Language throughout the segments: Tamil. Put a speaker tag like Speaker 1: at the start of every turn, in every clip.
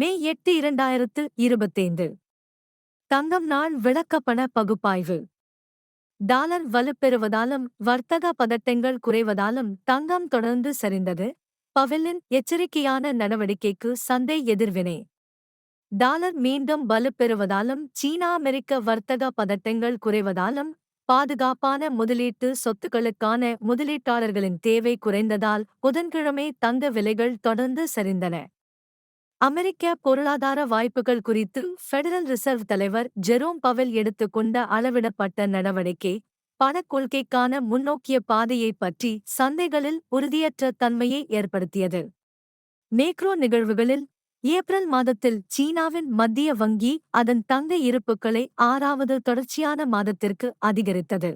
Speaker 1: மே எட்டு இரண்டாயிரத்து இருபத்தைந்து. தங்கம் நாள் விளக்கப்பண பகுப்பாய்வு. டாலர் வலுப்பெறுவதாலும் வர்த்தக பதட்டங்கள் குறைவதாலும் தங்கம் தொடர்ந்து சரிந்தது. பவெல்லின் எச்சரிக்கையான நடவடிக்கைக்கு சந்தை எதிர்வினை. டாலர் மீண்டும் வலுப்பெறுவதாலும் சீனா அமெரிக்க வர்த்தக பதட்டங்கள் குறைவதாலும் பாதுகாப்பான முதலீட்டு சொத்துக்களுக்கான முதலீட்டாளர்களின் தேவை குறைந்ததால் புதன்கிழமை தங்க விலைகள் தொடர்ந்து சரிந்தன. அமெரிக்க பொருளாதார வாய்ப்புகள் குறித்து ஃபெடரல் ரிசர்வ் தலைவர் ஜெரோம் பவெல் எடுத்துக்கொண்ட அளவிடப்பட்ட நடவடிக்கை பணக் கொள்கைக்கான முன்னோக்கிய பாதையை பற்றி சந்தைகளில் உறுதியற்ற தன்மையை ஏற்படுத்தியது. மேக்ரோ நிகழ்வுகளில் ஏப்ரல் மாதத்தில் சீனாவின் மத்திய வங்கி அதன் தங்க இருப்புக்களை ஆறாவது தொடர்ச்சியான மாதத்திற்கு அதிகரித்தது.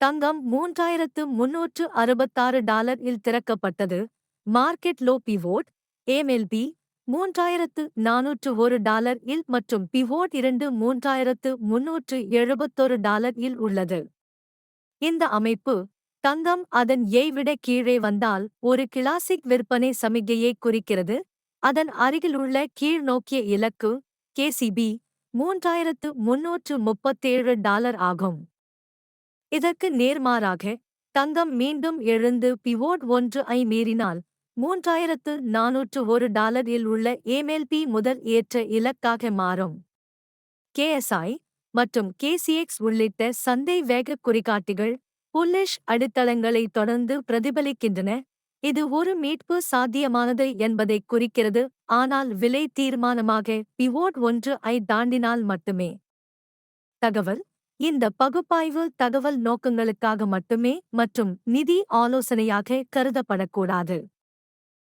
Speaker 1: தங்கம் மூன்றாயிரத்து முன்னூற்று அறுபத்தாறு டாலர் இல் திறக்கப்பட்டது. மார்க்கெட் லோ பிவோட் ஏமெல்பி மூன்றாயிரத்து நானூற்று ஒரு டாலர் இல் மற்றும் பிவோட் இரண்டு மூன்றாயிரத்து முன்னூற்று எழுபத்தொரு டாலர் இல் உள்ளது. இந்த அமைப்பு தங்கம் அதன் ஏய் விட கீழே வந்தால் ஒரு கிளாசிக் விற்பனை சமிகையை குறிக்கிறது. அதன் அருகிலுள்ள கீழ்நோக்கிய இலக்கு கேசிபி மூன்றாயிரத்து முன்னூற்று முப்பத்தேழு டாலர் ஆகும். இதற்கு நேர்மாறாக தங்கம் மீண்டும் எழுந்து பிவோட் ஒன்று ஐ மீறினால் மூன்றாயிரத்து நானூற்று ஒரு டாலரில் உள்ள ஏமெல்பி முதல் ஏற்ற இலக்காக மாறும். கேஎஸ்ஐ மற்றும் கேசிஎக்ஸ் உள்ளிட்ட சந்தை வேக குறிகாட்டிகள் புல்லிஷ் அடித்தளங்களை தொடர்ந்து பிரதிபலிக்கின்றன. இது ஒரு மீட்பு சாத்தியமானது என்பதை குறிக்கிறது. ஆனால் விலை தீர்மானமாக பிவோட் ஒன்று ஐ தாண்டினால் மட்டுமே. தகவல் இந்த பகுப்பாய்வு தகவல் நோக்கங்களுக்காக மட்டுமே மற்றும் நிதி ஆலோசனையாக கருதப்படக்கூடாது.